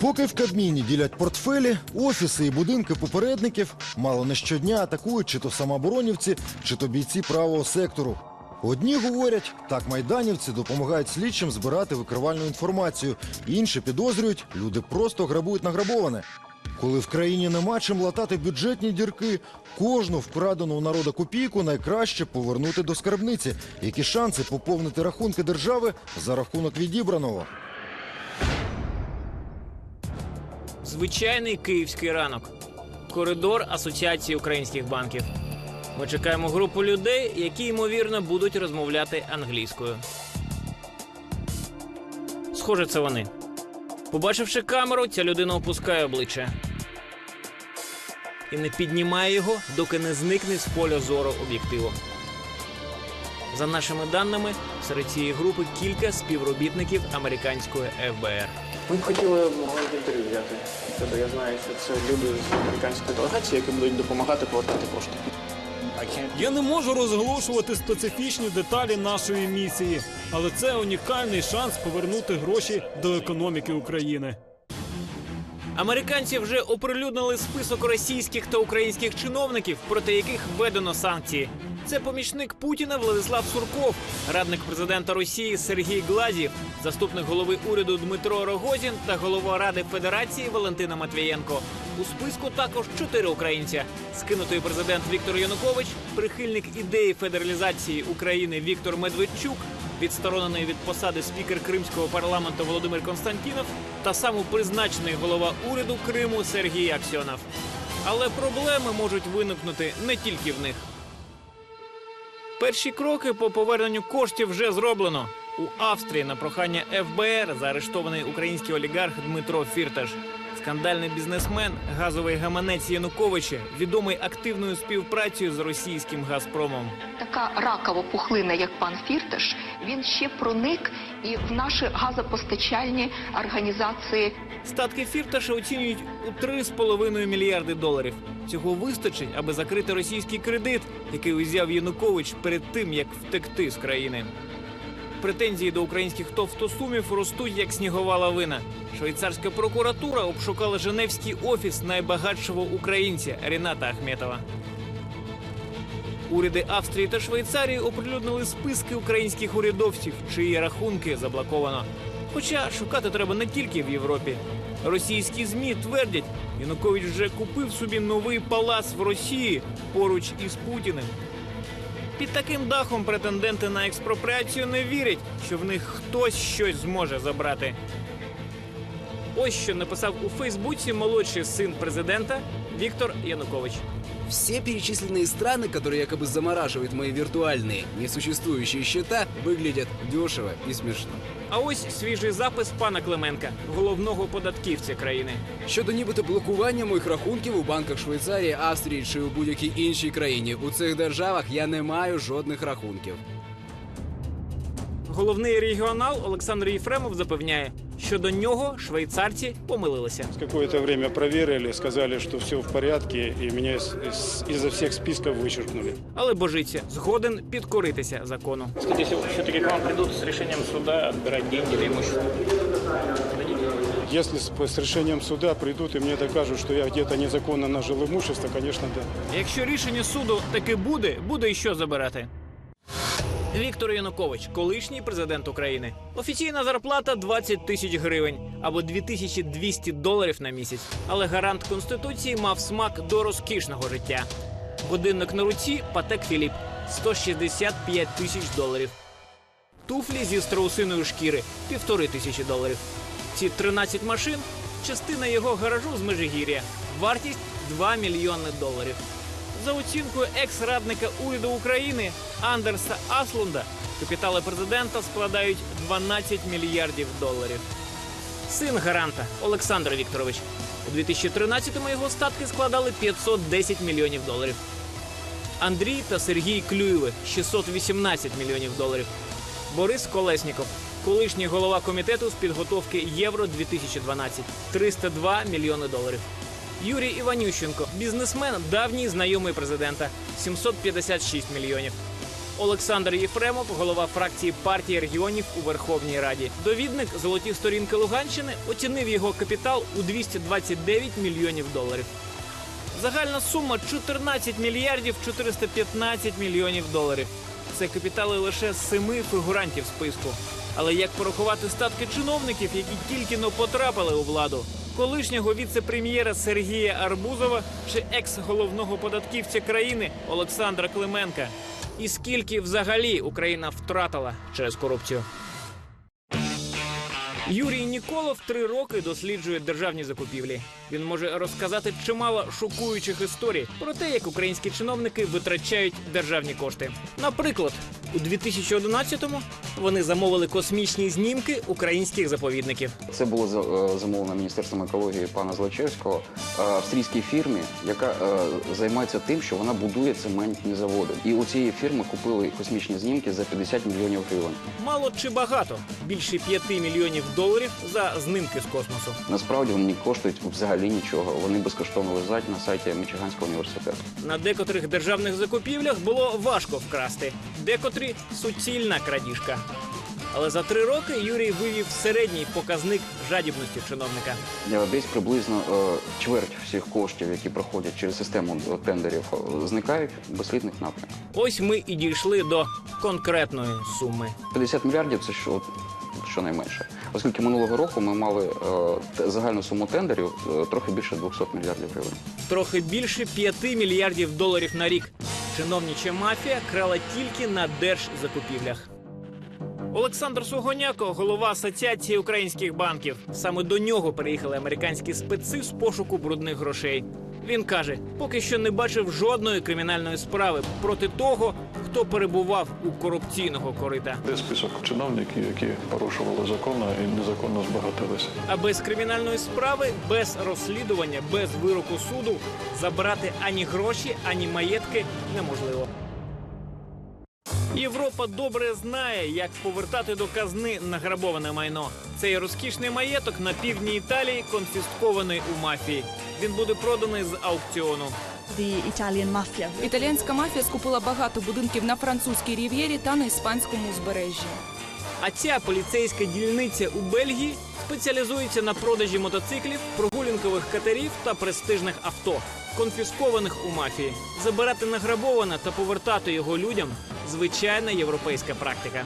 Поки в Кабміні ділять портфелі, офіси і будинки попередників мало не щодня атакують чи то самооборонівці, чи то бійці правого сектору. Одні говорять, так майданівці допомагають слідчим збирати викривальну інформацію. Інші підозрюють, люди просто грабують награбоване. Коли в країні нема чим латати бюджетні дірки, кожну вкрадену у народа копійку найкраще повернути до скарбниці. Які шанси поповнити рахунки держави за рахунок відібраного? Звичайний київський ранок. Коридор Асоціації українських банків. Ми чекаємо групу людей, які ймовірно будуть розмовляти англійською. Схоже, це вони. Побачивши камеру, ця людина опускає обличчя. І не піднімає його, доки не зникне з поля зору об'єктиву. За нашими даними, серед цієї групи кілька співробітників американської ФБР. Ми б хотіли маленьке інтерв'ю взяти. Тобто я знаю, що це люди з американської делегації, які будуть допомагати повертати кошти. Я не можу розголошувати специфічні деталі нашої місії, але це унікальний шанс повернути гроші до економіки України. Американці вже оприлюднили список російських та українських чиновників, проти яких введено санкції. Це помічник Путіна Владислав Сурков, радник президента Росії Сергій Глазів, заступник голови уряду Дмитро Рогозін та голова Ради Федерації Валентина Матвієнко. У списку також чотири українця: скинутий президент Віктор Янукович, прихильник ідеї федералізації України Віктор Медведчук, відсторонений від посади спікер Кримського парламенту Володимир Константінов та самопризначений голова уряду Криму Сергій Аксьонов. Але проблеми можуть виникнути не тільки в них. Перші кроки по поверненню коштів вже зроблено. У Австрії на прохання ФБР заарештований український олігарх Дмитро Фірташ. Скандальний бізнесмен, газовий гаманець Януковича, відомий активною співпрацею з російським Газпромом. така ракова пухлина, як пан Фірташ, він ще проник і в наші газопостачальні організації. Статки Фірташа оцінюють у 3,5 мільярди доларів. Цього вистачить, аби закрити російський кредит, який узяв Янукович перед тим, як втекти з країни. Претензії до українських товстосумів ростуть як снігова лавина. Швейцарська прокуратура обшукала Женевський офіс найбагатшого українця Ріната Ахметова. Уряди Австрії та Швейцарії оприлюднили списки українських урядовців, чиї рахунки заблоковано. Хоча шукати треба не тільки в Європі. Російські змі твердять, Янукович вже купив собі новий палац в Росії поруч із Путіним. Під таким дахом претенденти на експропріацію не вірять, що в них хтось щось зможе забрати. Ось що написав у Фейсбуці молодший син президента Віктор Янукович. Все перечисленные страны, которые якобы замораживают мои виртуальные, несуществующие счета, выглядят дешево и смешно. А ось свіжий запис пана Клименка, головного податківця країни. Щодо нібито блокування моїх рахунків у банках Швейцарії, Австрії чи у будь-якій іншій країні, у цих державах я не маю жодних рахунків. Головний регіонал Олександр Єфремов запевняє, що до нього швейцарці помилилися. Какое-то время проверили, сказали, что все в порядке, и меня из- из- изо всех списков вычеркнули. Але божиться згоден підкоритися закону. Скажите, если все-таки к вам придут с решением суда отбирать деньги или имущество, Если с, с решением суда придут и мне докажут, что я где-то незаконно нажил имущество, конечно, да. Якщо рішення суду таки буде, буде і що забирати. Віктор Янукович, колишній президент України. Офіційна зарплата 20 тисяч гривень або 2200 доларів на місяць. Але гарант конституції мав смак до розкішного життя. Годинник на руці Патек Філіп 165 тисяч доларів. Туфлі зі страусиної шкіри півтори тисячі доларів. Ці 13 машин частина його гаражу з Межигір'я. Вартість 2 мільйони доларів. За оцінкою екс-радника уряду України Андерса Аслунда, капітали президента складають 12 мільярдів доларів. Син гаранта Олександр Вікторович. У 2013-му його статки складали 510 мільйонів доларів. Андрій та Сергій Клюєви 618 мільйонів доларів. Борис Колесніков, колишній голова комітету з підготовки Євро 2012 302 мільйони доларів. Юрій Іванющенко, бізнесмен, давній знайомий президента 756 мільйонів. Олександр Єфремов, голова фракції партії регіонів у Верховній Раді. Довідник золоті сторінки Луганщини оцінив його капітал у 229 мільйонів доларів. Загальна сума 14 мільярдів 415 мільйонів доларів. Це капітали лише семи фігурантів списку. Але як порахувати статки чиновників, які тільки но потрапили у владу? Колишнього віце-прем'єра Сергія Арбузова чи екс-головного податківця країни Олександра Клименка? І скільки взагалі Україна втратила через корупцію? Юрій Ніколов три роки досліджує державні закупівлі. Він може розказати чимало шокуючих історій про те, як українські чиновники витрачають державні кошти. Наприклад, у 2011-му вони замовили космічні знімки українських заповідників. Це було е, замовлено Міністерством екології пана Злочевського е, австрійській фірмі, яка е, займається тим, що вона будує цементні заводи. І у цієї фірми купили космічні знімки за 50 мільйонів гривень. Мало чи багато більше 5 мільйонів доларів за знимки з космосу. Насправді вони коштують взагалі нічого. Вони безкоштовно лежать на сайті Мічиганського університету. На декотрих державних закупівлях було важко вкрасти, декотрі суцільна крадіжка. Але за три роки Юрій вивів середній показник жадібності чиновника. Десь приблизно е, чверть всіх коштів, які проходять через систему тендерів, е, зникають безслідних напрямках. Ось ми і дійшли до конкретної суми. 50 мільярдів це що, щонайменше. Оскільки минулого року ми мали е, загальну суму тендерів трохи більше 200 мільярдів гривень. Трохи більше 5 мільярдів доларів на рік. Чиновнича мафія крала тільки на держзакупівлях. Олександр Сугоняко, голова Асоціації українських банків. Саме до нього переїхали американські специ з пошуку брудних грошей. Він каже, поки що не бачив жодної кримінальної справи проти того, хто перебував у корупційного корита. Де список чиновників, які порушували закони і незаконно збагатилися? А без кримінальної справи, без розслідування, без вироку суду забрати ані гроші, ані маєтки неможливо. Європа добре знає, як повертати до казни награбоване майно. Цей розкішний маєток на півдні Італії конфіскований у мафії. Він буде проданий з аукціону. The Italian mafia. Італіянська мафія скупила багато будинків на французькій рів'єрі та на іспанському узбережжі. А ця поліцейська дільниця у Бельгії спеціалізується на продажі мотоциклів, прогулянкових катерів та престижних авто, конфіскованих у мафії. Забирати награбоване та повертати його людям звичайна європейська практика.